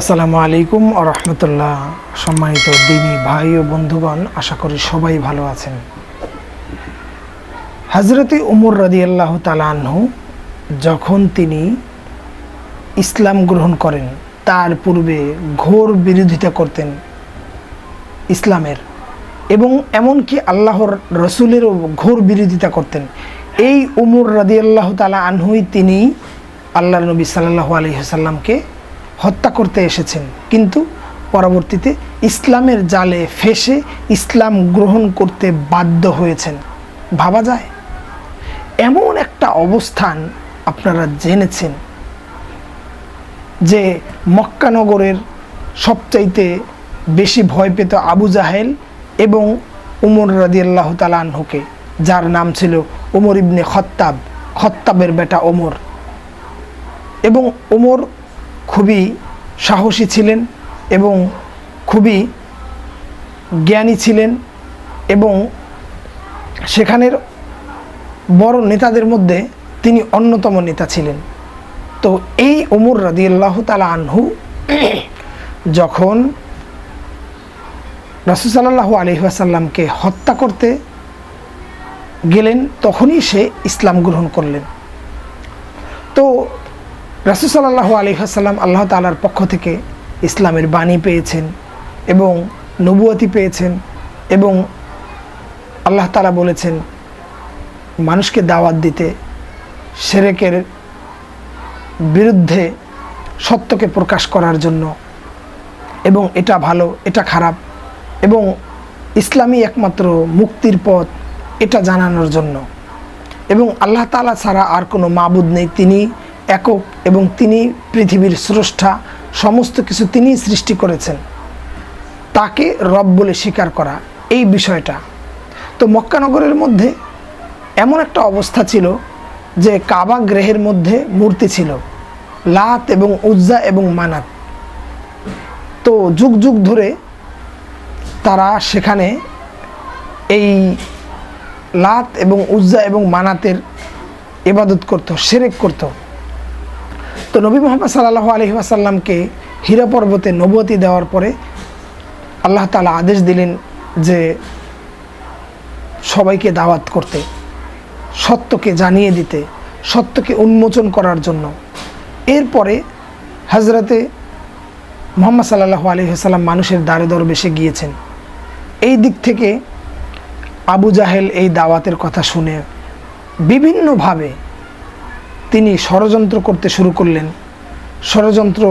আসসালামু আলাইকুম রহমতুল্লাহ। সম্মানিত দিনী ভাই ও বন্ধুগণ, আশা করি সবাই ভালো আছেন। হজরতে উমর রাদি আল্লাহ তালাহু যখন তিনি ইসলাম গ্রহণ করেন, তার পূর্বে ঘোর বিরোধিতা করতেন ইসলামের এবং এমনকি আল্লাহর রসুলেরও ঘোর বিরোধিতা করতেন। এই উমর রাদি আল্লাহ তালা আনহুই তিনি আল্লাহ নবী সাল্লাহ আলহিহাসাল্লামকে হত্যা করতে এসেছেন। কিন্তু পরবর্তীতে ইসলামের জালে ফেসে ইসলাম গ্রহণ করতে বাধ্য হয়েছেন। ভাবা যায়? এমন একটা অবস্থান আপনারা জেনেছেন যে মক্কানগরের সবচাইতে বেশি ভয় পেত আবু জাহেল এবং উমর রাদিয়াল্লাহ তালানহুকে যার নাম ছিল ওমর ইবনে খত্তাব। খত্তাবের বেটা ওমর। এবং ওমর খুবই সাহসী ছিলেন এবং খুবই জ্ঞানী ছিলেন এবং সেখানের বড় নেতাদের মধ্যে তিনি অন্যতম নেতা ছিলেন। তো এই ওমর রাদিয়াল্লাহ তালা আনহু যখন রাসুসাল্লাহ আলহিহাসাল্লামকে হত্যা করতে গেলেন, তখনই সে ইসলাম গ্রহণ করলেন। তো রাসুসাল্লাহ আলহিহাসাল্লাম আল্লাহ তালার পক্ষ থেকে ইসলামের বাণী পেয়েছেন এবং নবুয়তি পেয়েছেন এবং আল্লাহ তালা বলেছেন, মানুষকে দাওয়াত দিতে সেরেকের বিরুদ্ধে সত্যকে প্রকাশ করার জন্য। এবং এটা ভালো, এটা খারাপ এবং ইসলামী একমাত্র মুক্তির পথ, এটা জানানোর জন্য। এবং আল্লাহ তালা ছাড়া আর কোনো মাবুদ নেই। তিনি একক এবং তিনি পৃথিবীর স্রষ্টা, সমস্ত কিছু তিনি সৃষ্টি করেছেন। তাকে রব বলে স্বীকার করা, এই বিষয়টা। তো মক্কানগরের মধ্যে এমন একটা অবস্থা ছিল যে কাবা গ্রহের মধ্যে মূর্তি ছিল, লাত এবং উজ্জা এবং মানাত। তো যুগ যুগ ধরে তারা সেখানে এই লাত এবং উজ্জা এবং মানাতের ইবাদত করত, সেরেক করত। তো নবী মোহাম্মদ সাল্লাহ আলহি আসাল্লামকে হীরা পর্বতে নবতী দেওয়ার পরে আল্লাহ তালা আদেশ দিলেন যে সবাইকে দাওয়াত করতে, সত্যকে জানিয়ে দিতে, সত্যকে উন্মোচন করার জন্য। এরপরে হজরতে মোহাম্মদ সাল্লাহ আলহিহাল্লাম মানুষের দ্বারে দর বেশে গিয়েছেন। এই দিক থেকে আবু জাহেল এই দাওয়াতের কথা শুনে বিভিন্নভাবে তিনি ষড়যন্ত্র করতে শুরু করলেন। ষড়যন্ত্র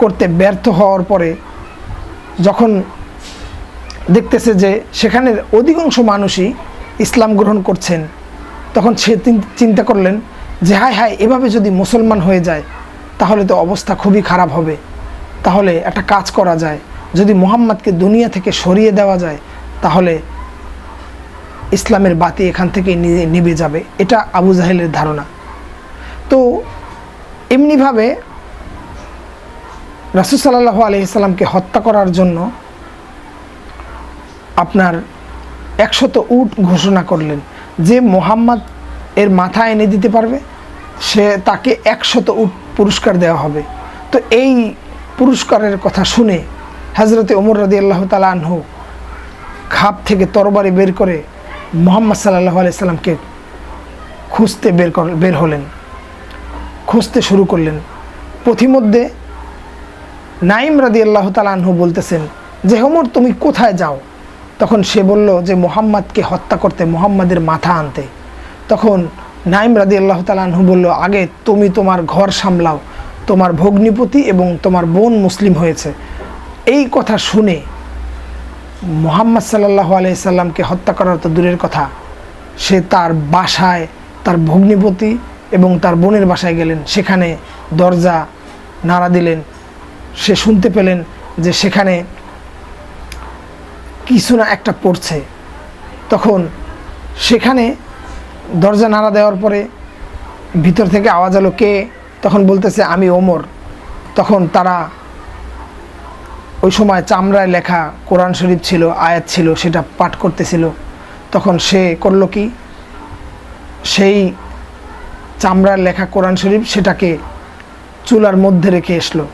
করতে ব্যর্থ হওয়ার পরে যখন দেখতেছে যে সেখানের অধিকাংশ মানুষই ইসলাম গ্রহণ করছেন, তখন সে চিন্তা করলেন যে হায় হায়, এভাবে যদি মুসলমান হয়ে যায়, তাহলে তো অবস্থা খুবই খারাপ হবে। তাহলে একটা কাজ করা যায়। যদি মোহাম্মদকে দুনিয়া থেকে সরিয়ে দেওয়া যায়, তাহলে ইসলামের বাতি এখান থেকে নিবে যাবে। এটা আবু জাহেলের ধারণা। তো এমনিভাবে রাসুসাল্লাহ আলহিসাল্লামকে হত্যা করার জন্য আপনার একশত উট ঘোষণা করলেন যে মোহাম্মদ এর মাথা এনে দিতে পারবে, সে তাকে একশত উট পুরস্কার দেওয়া হবে। তো এই পুরস্কারের কথা শুনে হজরতে ওমর রাদি আল্লাহ তালা খাপ থেকে তরবারি বের করে মোহাম্মদ সাল্লাহ আলাইসাল্লামকে খুঁজতে বের বের হলেন। খুঁজতে শুরু করলেন। পথিমধ্যে নাইম রাদি আল্লাহ তালাহু বলতেছেন, যে হোমর, তুমি কোথায় যাও? তখন সে বলল যে, মোহাম্মদকে হত্যা করতে মোহাম্মদের মাথা আনতে। তখন নাইম রাদি আল্লাহ তালাহু বলল, আগে তুমি তোমার ঘর সামলাও, তোমার ভগ্নিপতি এবং তোমার বোন মুসলিম হয়েছে। এই কথা শুনে মোহাম্মদ সাল্লাহ আলাইসাল্লামকে হত্যা করার তো দূরের কথা। সে তার বাসায় তার ভগ্নিপতি এবং তার বোনের বাসায় গেলেন। সেখানে দরজা নাড়া দিলেন। সে শুনতে পেলেন যে সেখানে কিছু না, একটা পড়ছে। তখন সেখানে দরজা নাড়া দেওয়ার পরে ভিতর থেকে আওয়াজ এলো, কে? তখন বলতেছে, আমি ওমর। তখন তারা ওই সময় চামড়ায় লেখা কোরআন শরীফ ছিল, আয়াত ছিল, সেটা পাঠ করতেছিল। তখন সে করল কি? সেই চামড়ার লেখা কোরআন শরীফ সেটাকে চুলার মধ্যে রেখে এসলো।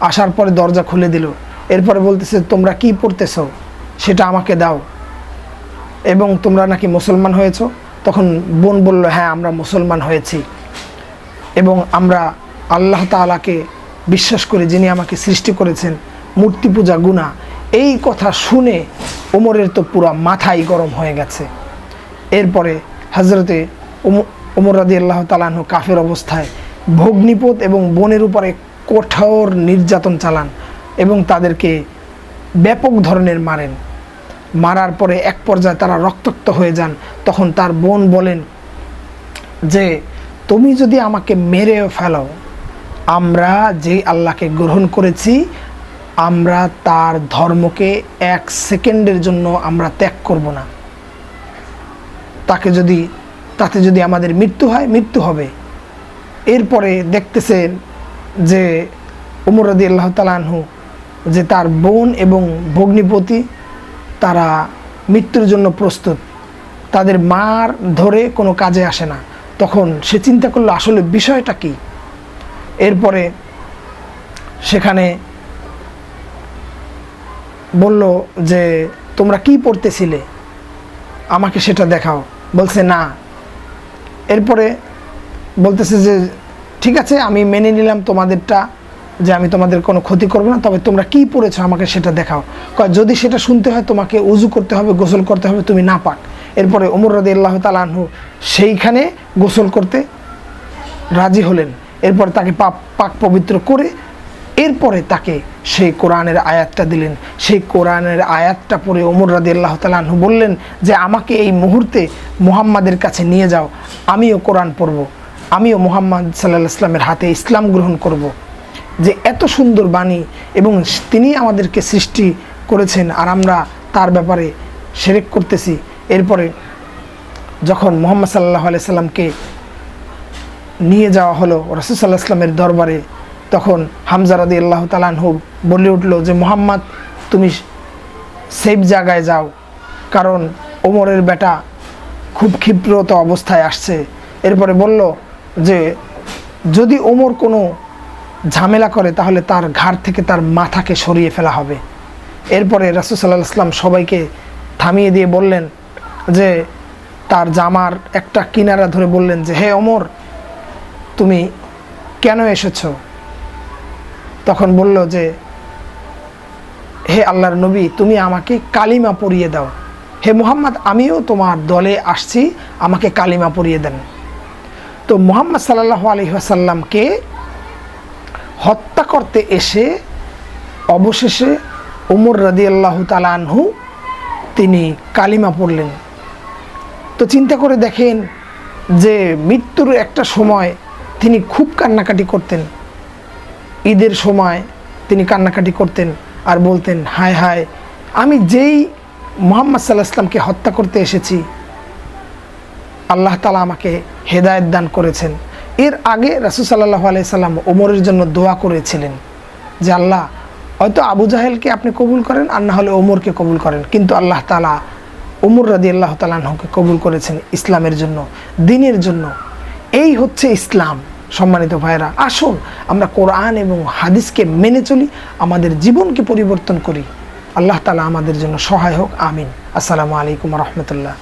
আসার পরে দরজা খুলে দিল। এরপরে বলতেছে, তোমরা কি পড়তেছ? সেটা আমাকে দাও। এবং তোমরা নাকি মুসলমান হয়েছো? তখন বোন বলল হ্যাঁ আমরা মুসলমান হয়েছি। এবং আমরা আল্লাহ তাআলাকে বিশ্বাস করি যিনি আমাকে সৃষ্টি করেছেন। মূর্তি পূজা গুণা এই কথা শুনে ওমরের তো পুরো মাথাই গরম হয়ে গেছে। এরপরে হজরতে ওমর রাদি আল্লাহ তালাহ কাফের অবস্থায় ভগ্নিপথ এবং বনের উপরে কঠোর নির্যাতন চালান এবং তাদেরকে ব্যাপক ধরনের মারেন। মারার পরে এক পর্যায়ে তারা রক্তাক্ত হয়ে যান। তখন তার বোন বলেন, যে, তুমি যদি আমাকে মেরেও ফেলো, আমরা যে আল্লাহকে গ্রহণ করেছি, আমরা তার ধর্মকে এক সেকেন্ডের জন্য আমরা ত্যাগ করব না। তাকে যদি তাতে যদি আমাদের মৃত্যু হয়, মৃত্যু হবে। এরপরে দেখতেছেন যে উমর রদি আল্লাহ তালাহু যে তার বোন এবং ভগ্নিপতি, তারা মৃত্যুর জন্য প্রস্তুত। তাদের মার ধরে কোনো কাজে আসে না। তখন সে চিন্তা করল, আসলে বিষয়টা কি? এরপরে সেখানে বলল যে, তোমরা কি পড়তেছিলে? আমাকে সেটা দেখাও। বলছে, না। এরপরে বলতেছে যে, ঠিক আছে, আমি মেনে নিলাম তোমাদেরটা, যে আমি তোমাদের কোনো ক্ষতি করব না, তবে তোমরা কি পড়েছো আমাকে সেটা দেখাও। যদি সেটা শুনতে হয়, তোমাকে উজু করতে হবে, গোসল করতে হবে, তুমি না পাক। এরপরে ওমর রাজি আল্লাহ তালাহু সেইখানে গোসল করতে রাজি হলেন। এরপর তাকে পাপ, পাক পবিত্র করে এরপরে তাকে সেই কোরআনের আয়াতটা দিলেন। সেই কোরআনের আয়াতটা পড়ে ওমর রাদি আল্লাহ তালাহু বললেন যে, আমাকে এই মুহূর্তে মুহাম্মাদের কাছে নিয়ে যাও। আমিও কোরআন পড়ব। আমিও মুহাম্মদ সাল্লাহ ইসলামের হাতে ইসলাম গ্রহণ করব। যে, এত সুন্দর বাণী এবং তিনি আমাদেরকে সৃষ্টি করেছেন আর আমরা তার ব্যাপারে সেরেক করতেছি। এরপরে যখন মোহাম্মদ সাল্লাহ আলাই সাল্লামকে নিয়ে যাওয়া হলো, রসুল সাল্লাহ ইসলামের দরবারে তখন হামজা রাদি আল্লাহ তালানহু বলে উঠল যে, মোহাম্মদ, তুমি সেফ জায়গায় যাও। কারণ ওমরের বেটা খুব ক্ষিপ্রত অবস্থায় আসছে। এরপরে বলল যে, যদি ওমর কোনো ঝামেলা করে, তাহলে তার ঘাড় থেকে তার মাথাকে সরিয়ে ফেলা হবে। এরপরে রাসুল সাল্লাহ ইসলাম সবাইকে থামিয়ে দিয়ে বললেন যে, তার জামার একটা কিনারা ধরে বললেন যে, হে ওমর, তুমি কেন এসেছ? তখন বলল যে, হে আল্লাহর নবী, তুমি আমাকে কালিমা পরিয়ে দাও। হে মোহাম্মদ, আমিও তোমার দলে আসছি, আমাকে কালিমা পরিয়ে দেন। তো মুহাম্মদ সাল্লাহ আলী আসাল্লামকে হত্যা করতে এসে অবশেষে উমর রাদি আল্লাহ তালানহু তিনি কালিমা পড়লেন। তো চিন্তা করে দেখেন যে, মৃত্যুর একটা সময় তিনি খুব কান্নাকাটি করতেন। ঈদের সময় তিনি কান্নাকাটি করতেন আর বলতেন, হায় হায়, আমি যেই মোহাম্মদ সাল্লাহ ইসলামকে হত্যা করতে এসেছি, আল্লাহ তালা আমাকে হেদায়ত দান করেছেন। এর আগে রাসুল সাল্লাহ আলাই সাল্লাম ওমরের জন্য দোয়া করেছিলেন যে, আল্লাহ, হয়তো আবু জাহেলকে আপনি কবুল করেন আর না হলে ওমরকে কবুল করেন। কিন্তু আল্লাহ তালা ওমর রাদি আল্লাহ তালাহকে কবুল করেছেন ইসলামের জন্য, দিনের জন্য। এই হচ্ছে ইসলাম। সম্মানিত ভাইরা আসুন আমরা কোরআন এবং হাদিসকে মেনে চলি, আমাদের জীবনকে পরিবর্তন করি। আল্লাহ তালা আমাদের জন্য সহায় হোক, আমিন। আসসালামু আলাইকুম রহমতুল্লাহ।